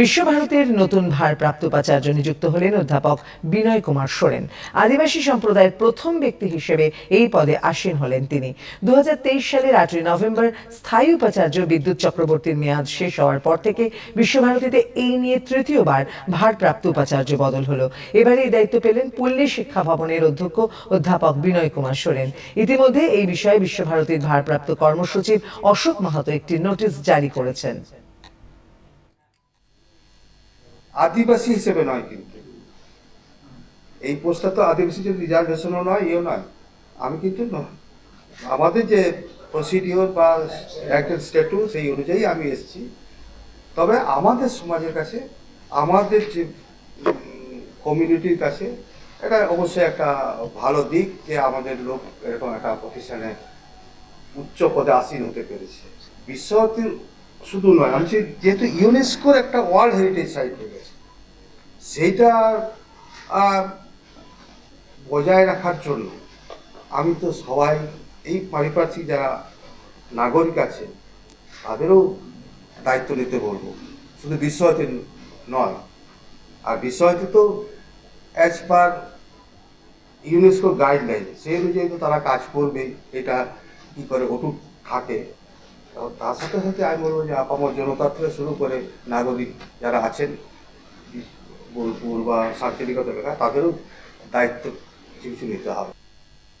বিশ্বভারতীর নতুন ভারপ্রাপ্ত উপাচার্য নিযুক্ত হলেন অধ্যাপক বিনয় কুমার সোরেন। আদিবাসী সম্প্রদায়ের প্রথম ব্যক্তি হিসেবে এই পদে আসীন হলেন তিনি। দুই হাজার তেইশ সালের আটই নভেম্বর স্থায়ী উপাচার্য বিদ্যুৎ চক্রবর্তীর মেয়াদ শেষ হওয়ার পর থেকে বিশ্বভারতীতে এই নিয়ে তৃতীয়বার ভারপ্রাপ্ত উপাচার্য বদল হলো। এবারে এই দায়িত্ব পেলেন পল্লী শিক্ষা ভবনের অধ্যক্ষ অধ্যাপক বিনয় কুমার সোরেন। ইতিমধ্যে এই বিষয়ে বিশ্বভারতীর ভারপ্রাপ্ত কর্মসচিব অশোক মাহাতো একটি নোটিশ জারি করেছেন। আদিবাসী হিসেবে নয় কিন্তু। এই পোস্টটা তো আদিবাসীদের রিজার্ভেশনও নয়, ইয়েও নয়। আমি কিন্তু আমাদের যে প্রসিডিওর বা একটা স্ট্যাটু সেই অনুযায়ী আমি এসেছি। তবে আমাদের সমাজের কাছে, আমাদের যে কমিউনিটির কাছে এটা অবশ্যই একটা ভালো দিক যে আমাদের লোক এরকম একটা প্রতিষ্ঠানে উচ্চ পদে আসীন হতে পেরেছে। বিশ্বভারতীর শুধু নয়, আমি যেহেতু ইউনেস্কোর একটা ওয়ার্ল্ড হেরিটেজ সাইট হয়ে গেছে, সেইটা বজায় রাখার জন্য আমি তো সবাই, এই পারিপার্শ্বিক যারা নাগরিক আছে, তাদেরও দায়িত্ব নিতে বলব। শুধু বিশ্বভারতী নয়, আর বিশ্বভারতী তো অ্যাজ পার ইউনেস্কো গাইডলাইন সেই অনুযায়ী তো তারা কাজ করবে, এটা কি করে অটুট থাকে। তার সাথে সাথে আমি বলব যে আপামর জনতা থেকে শুরু করে নাগরিক যারা আছেন বোলপুর বা শান্তিনিকেতন এলাকায় তাদেরও দায়িত্ব কিছু নিতে হবে।